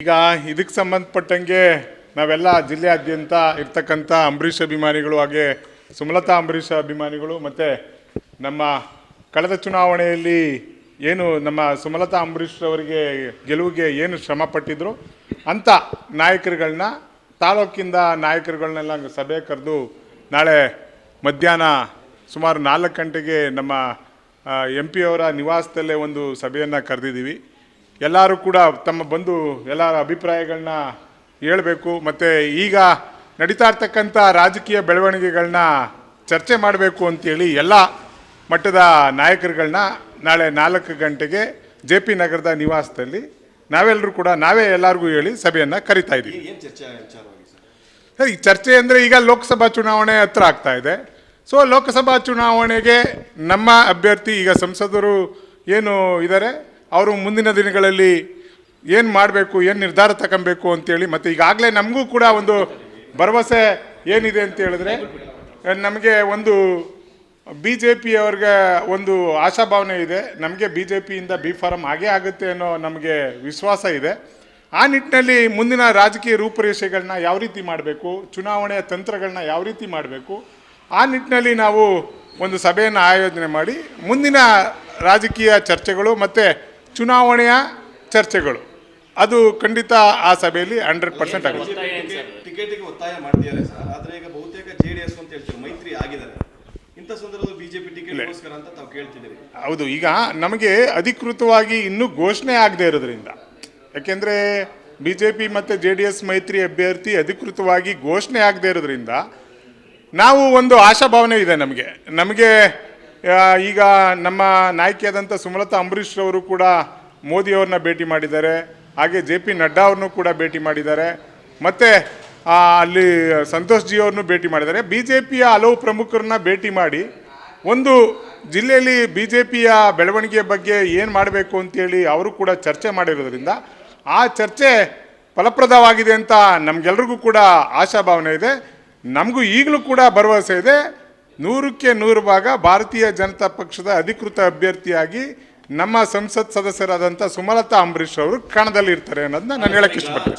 ಈಗ ಇದಕ್ಕೆ ಸಂಬಂಧಪಟ್ಟಂಗೆ ನಾವೆಲ್ಲ ಜಿಲ್ಲೆಯಾದ್ಯಂತ ಇರ್ತಕ್ಕಂಥ ಅಂಬರೀಷ್ ಅಭಿಮಾನಿಗಳು ಹಾಗೆ ಸುಮಲತಾ ಅಂಬರೀಷ್ ಅಭಿಮಾನಿಗಳು ಮತ್ತು ನಮ್ಮ ಕಳೆದ ಚುನಾವಣೆಯಲ್ಲಿ ಏನು ನಮ್ಮ ಸುಮಲತಾ ಅಂಬರೀಷ್ ಅವರಿಗೆ ಗೆಲುವಿಗೆ ಏನು ಶ್ರಮ ಪಟ್ಟಿದ್ರು ಅಂಥ ನಾಯಕರುಗಳನ್ನ ತಾಲೂಕಿಂದ ನಾಯಕರುಗಳನ್ನೆಲ್ಲ ಸಭೆ ಕರೆದು ನಾಳೆ ಮಧ್ಯಾಹ್ನ ಸುಮಾರು ನಾಲ್ಕು ಗಂಟೆಗೆ ನಮ್ಮ ಎಂ ಪಿ ಅವರ ನಿವಾಸದಲ್ಲೇ ಒಂದು ಸಭೆಯನ್ನು ಕರೆದಿದ್ದೀವಿ. ಎಲ್ಲರೂ ಕೂಡ ತಮ್ಮ ಬಂದು ಎಲ್ಲರ ಅಭಿಪ್ರಾಯಗಳನ್ನ ಹೇಳಬೇಕು. ಮತ್ತು ಈಗ ನಡೀತಾ ಇರ್ತಕ್ಕಂಥ ರಾಜಕೀಯ ಬೆಳವಣಿಗೆಗಳನ್ನ ಚರ್ಚೆ ಮಾಡಬೇಕು ಅಂತೇಳಿ ಎಲ್ಲ ಮಟ್ಟದ ನಾಯಕರುಗಳನ್ನ ನಾಳೆ ನಾಲ್ಕು ಗಂಟೆಗೆ ಜೆ ಪಿ ನಗರದ ನಿವಾಸದಲ್ಲಿ ನಾವೆಲ್ಲರೂ ಕೂಡ ನಾವೇ ಎಲ್ಲರಿಗೂ ಹೇಳಿ ಸಭೆಯನ್ನು ಕರಿತಾ ಇದ್ದೀವಿ. ಸರ್, ಈ ಚರ್ಚೆ ಅಂದರೆ ಈಗ ಲೋಕಸಭಾ ಚುನಾವಣೆ ಹತ್ರ ಆಗ್ತಾ ಇದೆ. ಸೊ ಲೋಕಸಭಾ ಚುನಾವಣೆಗೆ ನಮ್ಮ ಅಭ್ಯರ್ಥಿ ಈಗ ಸಂಸದರು ಏನು ಇದ್ದಾರೆ ಅವರು ಮುಂದಿನ ದಿನಗಳಲ್ಲಿ ಏನು ಮಾಡಬೇಕು, ಏನು ನಿರ್ಧಾರ ತಗೊಬೇಕು ಅಂತೇಳಿ ಮತ್ತು ಈಗಾಗಲೇ ನಮಗೂ ಕೂಡ ಒಂದು ಭರವಸೆ ಏನಿದೆ ಅಂತ ಹೇಳಿದ್ರೆ ನಮಗೆ ಒಂದು ಬಿ ಜೆ ಪಿಯವ್ರಿಗೆ ಒಂದು ಆಶಾಭಾವನೆ ಇದೆ. ನಮಗೆ ಬಿ ಜೆ ಪಿಯಿಂದ ಬಿ ಫಾರಂ ಹಾಗೇ ಆಗುತ್ತೆ ಅನ್ನೋ ನಮಗೆ ವಿಶ್ವಾಸ ಇದೆ. ಆ ನಿಟ್ಟಿನಲ್ಲಿ ಮುಂದಿನ ರಾಜಕೀಯ ರೂಪುರೇಷೆಗಳನ್ನ ಯಾವ ರೀತಿ ಮಾಡಬೇಕು ಚುನಾವಣೆಯ ತಂತ್ರಗಳನ್ನ ಯಾವ ರೀತಿ ಮಾಡಬೇಕು, ಆ ನಿಟ್ಟಿನಲ್ಲಿ ನಾವು ಒಂದು ಸಭೆಯನ್ನು ಆಯೋಜನೆ ಮಾಡಿ ಮುಂದಿನ ರಾಜಕೀಯ ಚರ್ಚೆಗಳು ಮತ್ತು ಚುನಾವಣೆಯ ಚರ್ಚೆಗಳು. ಅದು ಖಂಡಿತ ಆ ಸಭೆಯಲ್ಲಿ ಹಂಡ್ರೆಡ್ ಪರ್ಸೆಂಟ್ ಆಗುತ್ತೆ. ಟಿಕೆಟ್ಗೆ ಒತ್ತಾಯ ಮಾಡ್ತಿದ್ದಾರೆ ಸರ್. ಆದರೆ ಈಗ ಬಹುತೇಕ ಜೆ ಡಿ ಎಸ್ ಅಂತ ಹೇಳ್ತಾರೆ ಮೈತ್ರಿ ಆಗಿದ್ದಾರೆ. ಇಂಥ ಸಂದರ್ಭದಲ್ಲಿ ಬಿಜೆಪಿ ಟಿಕೆಟ್ಗೋಸ್ಕರ ಅಂತ ತಾವು ಕೇಳ್ತಿದ್ದೀರಿ. ಹೌದು ಈಗ ನಮಗೆ ಅಧಿಕೃತವಾಗಿ ಇನ್ನೂ ಘೋಷಣೆ ಆಗದೆ ಇರೋದ್ರಿಂದ ಯಾಕೆಂದರೆ ಬಿ ಜೆ ಪಿ ಮತ್ತು ಜೆ ಡಿ ಎಸ್ ಮೈತ್ರಿ ಅಭ್ಯರ್ಥಿ ಅಧಿಕೃತವಾಗಿ ಘೋಷಣೆ ಆಗದೆ ಇರೋದ್ರಿಂದ ನಾವು ಒಂದು ಆಶಾಭಾವನೆ ಇದೆ ನಮಗೆ. ನಮಗೆ ಈಗ ನಮ್ಮ ನಾಯಕಿಯಾದಂಥ ಸುಮಲತಾ ಅಂಬರೀಷ್ ಅವರು ಕೂಡ ಮೋದಿಯವ್ರನ್ನ ಭೇಟಿ ಮಾಡಿದ್ದಾರೆ. ಹಾಗೆ ಜೆ ಪಿ ನಡ್ಡಾ ಅವ್ರನ್ನೂ ಕೂಡ ಭೇಟಿ ಮಾಡಿದ್ದಾರೆ. ಮತ್ತು ಅಲ್ಲಿ ಸಂತೋಷ್ ಜಿ ಅವ್ರನ್ನೂ ಭೇಟಿ ಮಾಡಿದ್ದಾರೆ. ಬಿ ಜೆ ಪಿಯ ಹಲವು ಪ್ರಮುಖರನ್ನ ಭೇಟಿ ಮಾಡಿ, ಒಂದು ಜಿಲ್ಲೆಯಲ್ಲಿ ಬಿ ಜೆ ಪಿಯ ಬೆಳವಣಿಗೆ ಬಗ್ಗೆ ಏನು ಮಾಡಬೇಕು ಅಂತೇಳಿ ಅವರು ಕೂಡ ಚರ್ಚೆ ಮಾಡಿರೋದ್ರಿಂದ, ಆ ಚರ್ಚೆ ಫಲಪ್ರದವಾಗಿದೆ ಅಂತ ನಮಗೆಲ್ರಿಗೂ ಕೂಡ ಆಶಾಭಾವನೆ ಇದೆ. ನಮಗೂ ಈಗಲೂ ಕೂಡ ಭರವಸೆ ಇದೆ. ನೂರಕ್ಕೆ ನೂರು ಭಾಗ ಭಾರತೀಯ ಜನತಾ ಪಕ್ಷದ ಅಧಿಕೃತ ಅಭ್ಯರ್ಥಿಯಾಗಿ ನಮ್ಮ ಸಂಸತ್ ಸದಸ್ಯರಾದಂಥ ಸುಮಲತಾ ಅಂಬರೀಷ್ ಅವರು ಕಣದಲ್ಲಿ ಇರ್ತಾರೆ ಅನ್ನೋದನ್ನ ನಾನು ಹೇಳಕ್ಕೆ ಇಷ್ಟಪಡ್ತೀನಿ.